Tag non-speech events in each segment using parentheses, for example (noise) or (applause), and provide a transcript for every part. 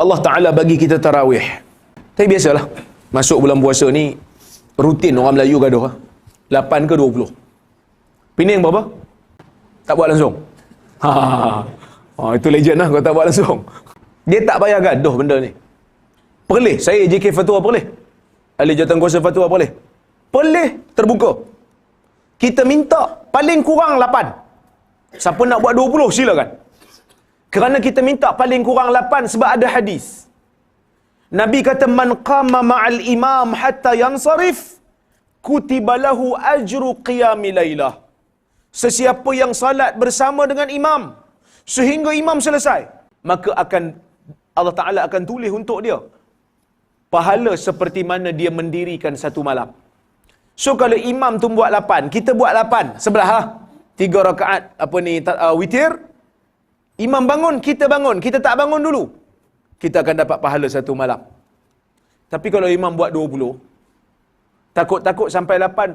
Allah Ta'ala bagi kita tarawih. Tapi biasalah. Masuk bulan puasa ni, rutin orang Melayu gaduh. 8 ke 20. Pening berapa? Tak buat langsung. (laughs) Ha, ha, ha. ha itu legend lah kalau tak buat langsung. Dia tak payah gaduh benda ni. Perleh. Saya JK Fatwa perleh. Ahli jawatan kuasa fatwa boleh. Boleh terbuka. Kita minta paling kurang 8. Siapa nak buat 20 silakan. Kerana kita minta paling kurang 8 sebab ada hadis. Nabi kata man qama ma'al imam hatta yansarif kutiba lahu ajru qiyami lailah. Sesiapa yang salat bersama dengan imam sehingga imam selesai, maka akan Allah Taala akan tulis untuk dia pahala seperti mana dia mendirikan satu malam. So kalau imam tu buat lapan, kita buat lapan sebelah ha? Tiga rakaat apa ni uh, witir. Imam bangun, kita bangun. Kita tak bangun dulu. Kita akan dapat pahala satu malam. Tapi kalau imam buat dua puluh, takut-takut sampai lapan,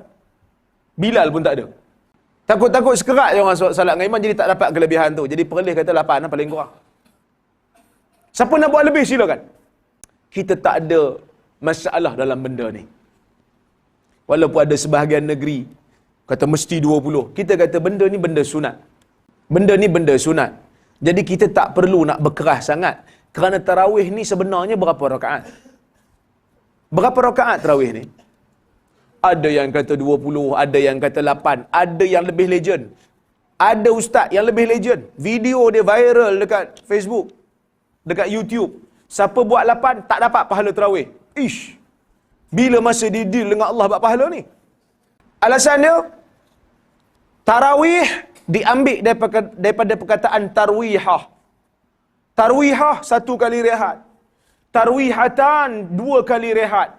Bilal pun tak ada. Takut-takut sekerat je orang salat dengan imam, jadi tak dapat kelebihan tu. Jadi perlih kata lapan lah, paling kurang. Siapa nak buat lebih silakan kita tak ada masalah dalam benda ni. Walaupun ada sebahagian negeri kata mesti 20. Kita kata benda ni benda sunat. Benda ni benda sunat. Jadi kita tak perlu nak berkeras sangat. Kerana tarawih ni sebenarnya berapa rakaat? Berapa rakaat tarawih ni? Ada yang kata 20, ada yang kata 8, ada yang lebih legend. Ada ustaz yang lebih legend. Video dia viral dekat Facebook, dekat YouTube. Siapa buat lapan, tak dapat pahala terawih. Ish. Bila masa dia deal dengan Allah buat pahala ni? Alasan dia, tarawih diambil daripada, daripada perkataan tarwihah. Tarwihah, satu kali rehat. Tarwihatan, dua kali rehat.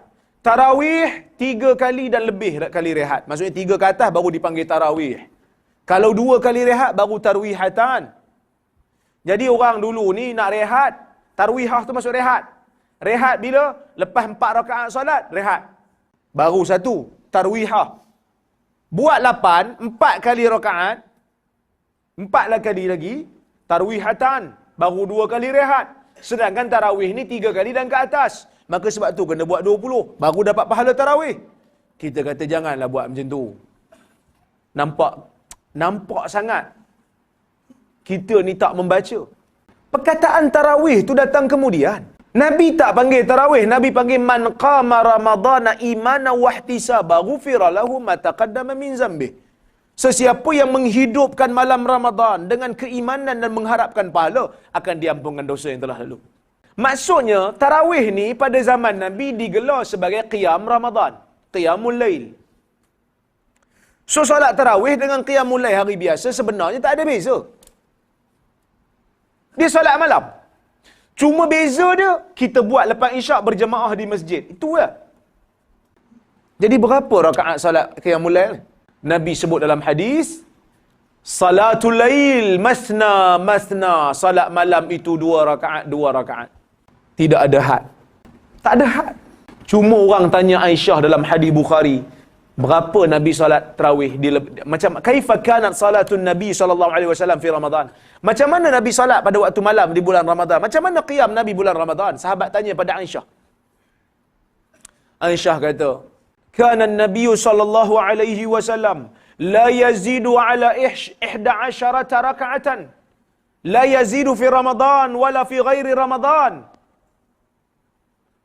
Tarawih, tiga kali dan lebih kali rehat. Maksudnya tiga ke atas baru dipanggil tarawih. Kalau dua kali rehat, baru tarwihatan. Jadi orang dulu ni nak rehat, Tarwihah tu masuk rehat. Rehat bila? Lepas empat rakaat solat, rehat. Baru satu, tarwihah. Buat lapan, empat kali rakaat. Empat lah kali lagi, tarwihatan. Baru dua kali rehat. Sedangkan tarawih ni tiga kali dan ke atas. Maka sebab tu kena buat dua puluh. Baru dapat pahala tarawih. Kita kata janganlah buat macam tu. Nampak nampak sangat. Kita ni tak membaca. Perkataan tarawih tu datang kemudian. Nabi tak panggil tarawih, Nabi panggil man qama ramadhana imana wahtisaba ghufira lahu ma taqaddama min zambi. Sesiapa yang menghidupkan malam Ramadan dengan keimanan dan mengharapkan pahala akan diampunkan dosa yang telah lalu. Maksudnya tarawih ni pada zaman Nabi digelar sebagai qiyam Ramadan, qiyamul lail. So solat tarawih dengan qiyamul lail hari biasa sebenarnya tak ada beza. Dia solat malam. Cuma beza dia, kita buat lepas isyak berjemaah di masjid. Itu lah. Jadi berapa rakaat solat qiyamul lail? Nabi sebut dalam hadis, Salatul lail masna masna. Salat malam itu dua rakaat, dua rakaat. Tidak ada had. Tak ada had. Cuma orang tanya Aisyah dalam hadis Bukhari, berapa Nabi salat tarawih di macam kaifa kanat salatun Nabi wasallam fi Ramadan? Macam mana Nabi salat pada waktu malam di bulan Ramadan? Macam mana qiyam Nabi bulan Ramadan? Sahabat tanya pada Aisyah. Aisyah kata, كان النبي صلى الله عليه وسلم لا يزيد على إحدى عشرة ركعة. لا يزيد في رمضان ولا في غير رمضان.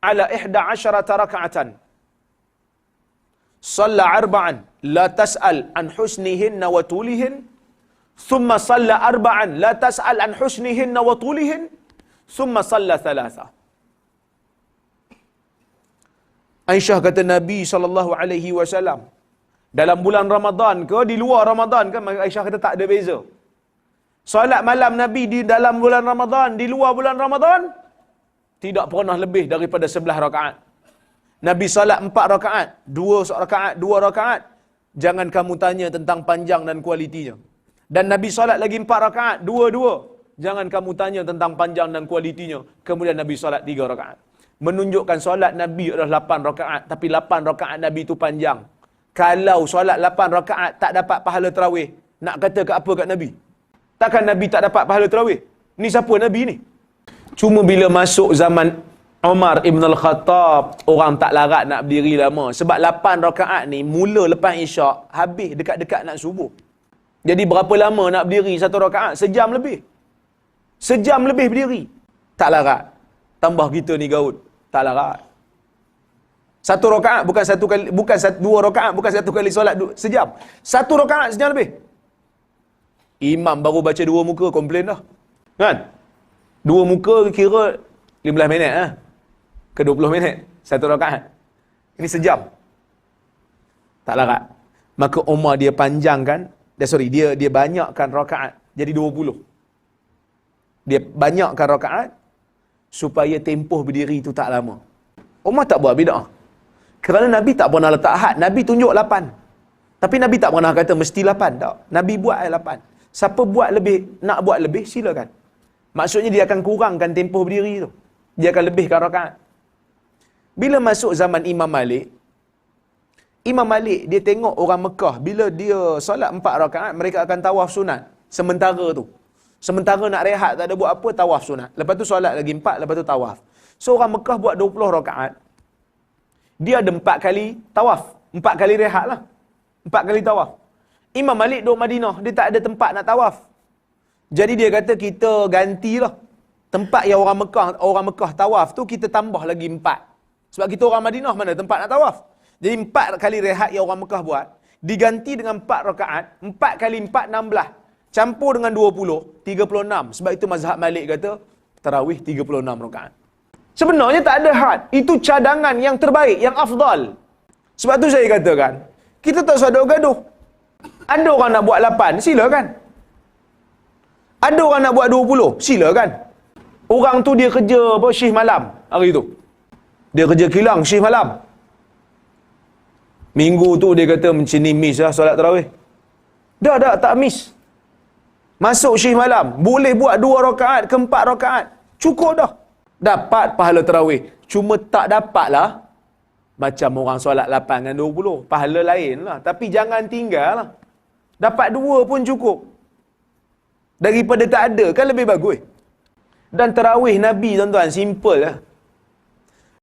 على إحدى عشرة ركعة. صلى أربعا لا تسأل عن حسنهن وطولهن. ثم صلى أربعا لا تسأل عن حسنهن وطولهن. ثم صلى ثلاثة. Aisyah kata Nabi sallallahu alaihi wasallam dalam bulan Ramadan ke di luar Ramadan ke Aisyah kata tak ada beza. Solat malam Nabi di dalam bulan Ramadan, di luar bulan Ramadan tidak pernah lebih daripada sebelah rakaat. Nabi salat empat rakaat, dua rakaat, dua rakaat. Jangan kamu tanya tentang panjang dan kualitinya. Dan Nabi salat lagi empat rakaat, dua-dua. Jangan kamu tanya tentang panjang dan kualitinya. Kemudian Nabi salat tiga rakaat. Menunjukkan solat Nabi adalah lapan rakaat. Tapi lapan rakaat Nabi itu panjang. Kalau solat lapan rakaat tak dapat pahala terawih. Nak kata ke apa kat Nabi? Takkan Nabi tak dapat pahala terawih? Ni siapa Nabi ni? Cuma bila masuk zaman Umar Ibn Al-Khattab, orang tak larat nak berdiri lama. Sebab 8 rakaat ni, mula lepas isyak, habis dekat-dekat nak subuh. Jadi berapa lama nak berdiri satu rakaat? Sejam lebih. Sejam lebih berdiri. Tak larat. Tambah kita ni gaut. Tak larat. Satu rakaat bukan satu kali bukan satu, dua rakaat bukan satu kali solat du, sejam. Satu rakaat sejam lebih. Imam baru baca dua muka komplain dah. Kan? Dua muka kira 15 minit ah. Ke 20 minit satu rakaat. Ini sejam. Tak larat. Maka Umar dia panjangkan, dia sorry, dia dia banyakkan rakaat jadi 20. Dia banyakkan rakaat supaya tempoh berdiri itu tak lama. Umar tak buat bid'ah. Kerana Nabi tak pernah letak had. Nabi tunjuk lapan. Tapi Nabi tak pernah kata mesti lapan. Tak. Nabi buat lapan. Siapa buat lebih, nak buat lebih, silakan. Maksudnya dia akan kurangkan tempoh berdiri tu. Dia akan lebihkan rakaat. Bila masuk zaman Imam Malik, Imam Malik dia tengok orang Mekah bila dia solat empat rakaat mereka akan tawaf sunat sementara tu. Sementara nak rehat tak ada buat apa tawaf sunat. Lepas tu solat lagi empat lepas tu tawaf. So orang Mekah buat 20 rakaat dia ada empat kali tawaf. Empat kali rehat lah. Empat kali tawaf. Imam Malik duduk Madinah. Dia tak ada tempat nak tawaf. Jadi dia kata kita gantilah. Tempat yang orang Mekah orang Mekah tawaf tu kita tambah lagi empat. Sebab kita orang Madinah mana tempat nak tawaf. Jadi empat kali rehat yang orang Mekah buat. Diganti dengan empat rakaat. Empat kali empat, enam belah. Campur dengan dua puluh, tiga puluh enam. Sebab itu mazhab Malik kata, tarawih tiga puluh enam rakaat. Sebenarnya tak ada had. Itu cadangan yang terbaik, yang afdal. Sebab tu saya katakan, kita tak usah gaduh. Ada orang nak buat lapan, silakan. Ada orang nak buat dua puluh, silakan. Orang tu dia kerja apa, syih malam hari tu. Dia kerja kilang, syih malam. Minggu tu dia kata macam ni miss lah solat tarawih. Dah, dah, tak miss. Masuk syih malam. Boleh buat dua rakaat ke empat rakaat. Cukup dah dapat pahala terawih. Cuma tak dapat lah macam orang solat 8 dengan 20. Pahala lain lah. Tapi jangan tinggal lah. Dapat dua pun cukup. Daripada tak ada kan lebih bagus. Dan terawih Nabi tuan-tuan simple lah.